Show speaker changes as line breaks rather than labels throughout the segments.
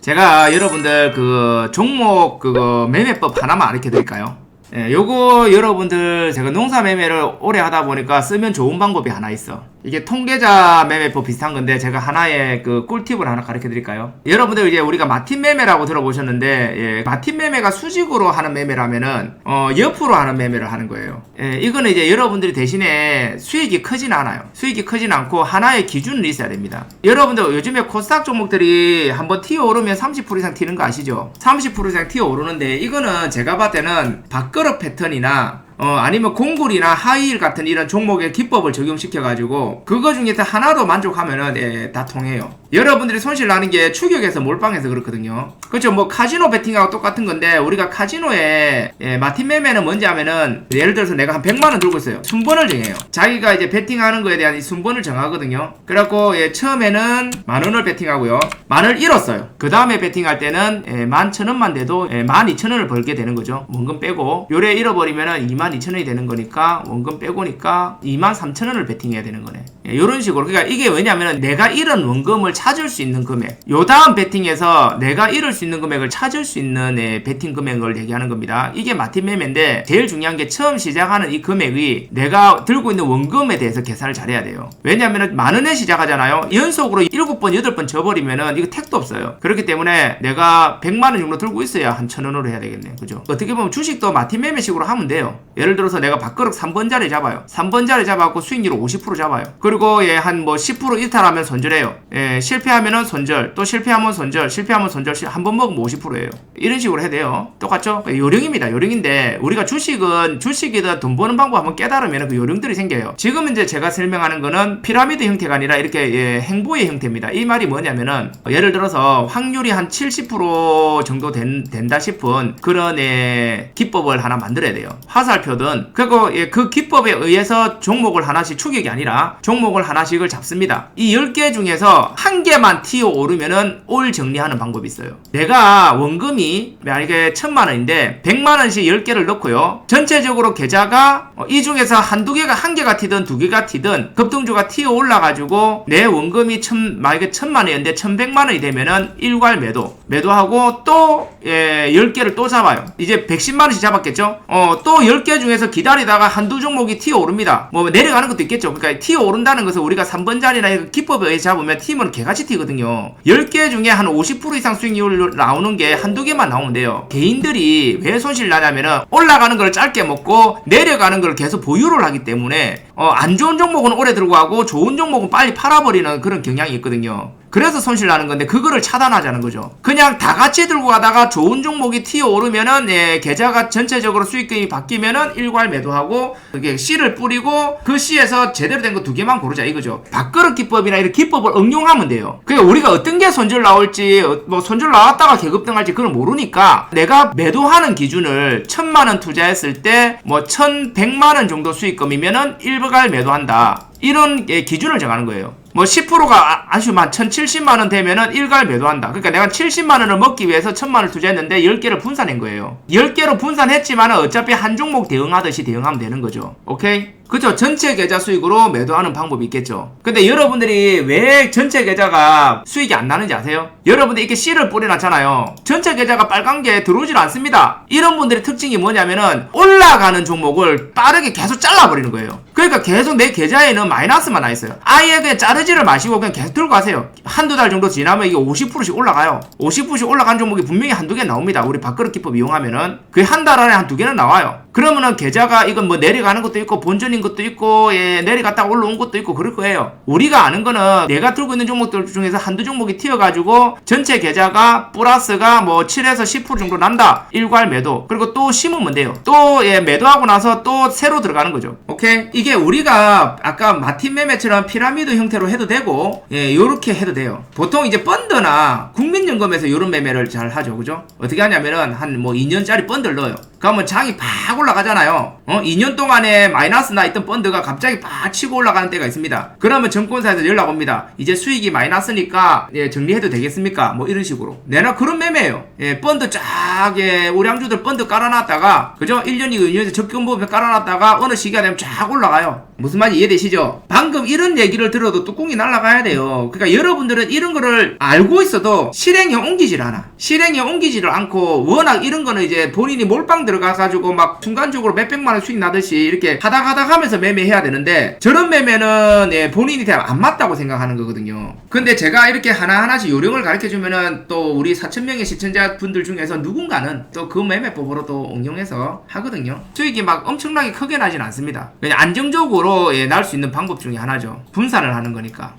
제가 여러분들 그 종목 그거 매매법 하나만 가르쳐 드릴까요? 예, 요거 여러분들 제가 농사 매매를 오래 하다 보니까 쓰면 좋은 방법이 하나 있어. 이게 통계자 매매법 비슷한 건데 제가 하나의 그 꿀팁을 하나 가르쳐 드릴까요? 여러분들 이제 우리가 마틴 매매라고 들어보셨는데 예, 마틴 매매가 수직으로 하는 매매라면은 어, 옆으로 하는 매매를 하는 거예요. 예, 이거는 이제 여러분들이 대신에 수익이 크진 않아요. 수익이 크진 않고 하나의 기준은 있어야 됩니다. 여러분들 요즘에 코스닥 종목들이 한번 튀어 오르면 30% 이상 튀는 거 아시죠? 30% 이상 튀어 오르는데 이거는 제가 봤을 때는 밥그릇 패턴이나 어, 아니면 공굴이나 하이힐 같은 이런 종목의 기법을 적용시켜가지고 그거 중에서 하나도 만족하면은 예, 다 통해요. 여러분들이 손실 나는 게 추격에서 몰빵해서 그렇거든요. 그렇죠. 뭐 카지노 베팅하고 똑같은 건데 우리가 카지노에 예, 마틴 매매는 뭔지 하면은 예를 들어서 내가 한 100만 원 들고 있어요. 순번을 정해요. 자기가 이제 베팅하는 거에 대한 이 순번을 정하거든요. 그래갖고 예, 처음에는 만 원을 베팅하고요. 만을 잃었어요. 그 다음에 베팅할 때는 예, 만천 원만 돼도 예, 만 이천 원을 벌게 되는 거죠. 원금 빼고 요래 잃어버리면은 2만 2천 원이 되는 거니까 원금 빼고니까 2만 3천 원을 베팅해야 되는 거네. 예, 요런 식으로 그러니까 이게 왜냐면은 내가 잃은 원금을 찾을 수 있는 금액. 요 다음 베팅에서 내가 잃을 수 있는 금액을 찾을 수 있는 예, 베팅 금액을 얘기하는 겁니다. 이게 마틴 매매인데 제일 중요한 게 처음 시작하는 이 금액이 내가 들고 있는 원금에 대해서 계산을 잘해야 돼요. 왜냐면은 만 원에 시작하잖아요. 연속으로 7번, 8번 져버리면은 이거 택도 없어요. 그렇기 때문에 내가 100만 원 정도 들고 있어야 한 천 원으로 해야 되겠네. 그죠? 어떻게 보면 주식도 마틴 매매식으로 하면 돼요. 예를 들어서 내가 밥그릇 3번 자리 잡아요. 3번 자리 잡아갖고 수익률을 50% 잡아요. 그리고 예, 한 뭐 10% 이탈하면 손절해요. 예, 실패하면은 손절, 또 실패하면 손절, 실패하면 손절, 한 번 먹으면 50%예요. 이런 식으로 해야 돼요. 똑같죠? 그 요령입니다. 요령인데 우리가 주식은 주식이든 돈 버는 방법 한번 깨달으면 그 요령들이 생겨요. 지금 이제 제가 설명하는 거는 피라미드 형태가 아니라 이렇게 예, 행보의 형태입니다. 이 말이 뭐냐면은 예를 들어서 확률이 한 70% 정도 된, 된다 싶은 그런 예, 기법을 하나 만들어야 돼요. 화살표 든 그리고 예, 그 기법에 의해서 종목을 하나씩 추격이 아니라 종목을 하나씩을 잡습니다. 이 10개 중에서 한 개만 튀어 오르면은 올 정리하는 방법이 있어요. 내가 원금이 만약에 천만 원인데 100만 원씩 10개를 넣고요. 전체적으로 계좌가 어, 이 중에서 한두 개가 한 개가 튀든 두 개가 튀든 급등주가 튀어 올라가지고 내 원금이 천 만약에 천만 원이었는데 1100만 원이 되면은 일괄 매도 매도하고 또 예, 10개를 또 잡아요. 이제 110만 원씩 잡았겠죠? 어, 또 10개 중에서 기다리다가 한두 종목이 튀어 오릅니다. 뭐 내려가는 것도 있겠죠. 그러니까 튀어 오른다는 것은 우리가 3번 자리나 이 기법에 잡으면 팀은 개같이 튀거든요. 10개 중에 한 50% 이상 수익률 나오는 게 한두 개만 나오면 돼요. 개인들이 왜 손실 나냐면은 올라가는 걸 짧게 먹고 내려가는 걸 계속 보유를 하기 때문에 어, 안 좋은 종목은 오래 들고 가고 좋은 종목은 빨리 팔아버리는 그런 경향이 있거든요. 그래서 손실 나는 건데 그거를 차단하자는 거죠. 그냥 다 같이 들고 가다가 좋은 종목이 튀어 오르면은 예, 계좌가 전체적으로 수익금이 바뀌면은 일괄 매도하고 그게 씨를 뿌리고 그 씨에서 제대로 된 거 두 개만 고르자 이거죠. 밥그릇 기법이나 이런 기법을 응용하면 돼요. 그러니까 우리가 어떤 게 손절 나올지 어, 뭐 손절 나왔다가 계급 등할지 그걸 모르니까 내가 매도하는 기준을 천만 원 투자했을 때 뭐 천백만 원 정도 수익금이면은 일괄 매도한다. 이런 예, 기준을 정하는 거예요. 뭐 10%가 아주 만 1070만 원 되면은 일괄 매도한다. 그러니까 내가 70만 원을 먹기 위해서 1000만 원을 투자했는데 10개를 분산한 거예요. 10개로 분산했지만 은 어차피 한 종목 대응하듯이 대응하면 되는 거죠. 오케이? 그죠? 전체 계좌 수익으로 매도하는 방법이 있겠죠. 근데 여러분들이 왜 전체 계좌가 수익이 안 나는지 아세요? 여러분들 이렇게 씨를 뿌려놨잖아요. 전체 계좌가 빨간 게 들어오질 않습니다. 이런 분들의 특징이 뭐냐면은 올라가는 종목을 빠르게 계속 잘라버리는 거예요. 그러니까 계속 내 계좌에는 마이너스만 나 있어요. 아예 그냥 자르지를 마시고 그냥 계속 들고 가세요. 한두 달 정도 지나면 이게 50%씩 올라가요. 50%씩 올라간 종목이 분명히 한두 개 나옵니다. 우리 밥그릇 기법 이용하면은 그게 한달 안에 한 두 개는 나와요. 그러면은 계좌가 이건 뭐 내려가는 것도 있고 본전인 것도 있고 예, 내려갔다가 올라온 것도 있고 그럴 거예요. 우리가 아는 거는 내가 들고 있는 종목들 중에서 한두 종목이 튀어가지고 전체 계좌가 플러스가 뭐 7에서 10% 정도 난다. 일괄 매도. 그리고 또 심으면 돼요. 또 예, 매도하고 나서 또 새로 들어가는 거죠. 오케이? 이게 우리가 아까 마틴 매매처럼 피라미드 형태로 해도 되고 예, 요렇게 해도 돼요. 보통 이제 펀드나 국민연금에서 요런 매매를 잘 하죠. 그죠? 어떻게 하냐면은 한 뭐 2년짜리 펀드를 넣어요. 그러면 장이 팍 올라가잖아요. 어? 2년 동안에 마이너스 나 있던 펀드가 갑자기 팍 치고 올라가는 때가 있습니다. 그러면 증권사에서 연락 옵니다. 이제 수익이 마이너스니까 예, 정리해도 되겠습니까? 뭐 이런 식으로. 내가 그런 매매예요. 예, 펀드 쫙 예, 우량주들 펀드 깔아놨다가 그죠? 1년이고 2년에서 적금보험에 깔아놨다가 어느 시기가 되면 쫙 올라가요. 무슨 말인지 이해되시죠? 방금 이런 얘기를 들어도 뚜껑이 날아가야 돼요. 그러니까 여러분들은 이런 거를 알고 있어도 실행에 옮기질 않아. 실행에 옮기지를 않고 워낙 이런 거는 이제 본인이 몰빵 들어가가지고 막 순간적으로 몇백만 원 수익 나듯이 이렇게 하다하다 하면서 매매해야 되는데 저런 매매는 예, 본인이 안 맞다고 생각하는 거거든요. 근데 제가 이렇게 하나하나씩 요령을 가르쳐 주면은 또 우리 4천명의 시청자분들 중에서 누군가는 또 그 매매법으로 또 응용해서 하거든요. 수익이 막 엄청나게 크게 나진 않습니다. 그냥 안정적으로 예, 날수 있는 방법 중에 하나죠. 분산을 하는 거니까.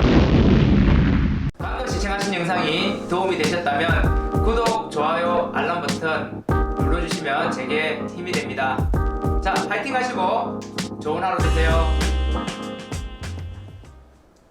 방금 시청하신 영상이 도움이 되셨다면 구독, 좋아요, 알람 버튼 눌러주시면 제게 힘이 됩니다. 자, 파이팅 하시고 좋은 하루 되세요.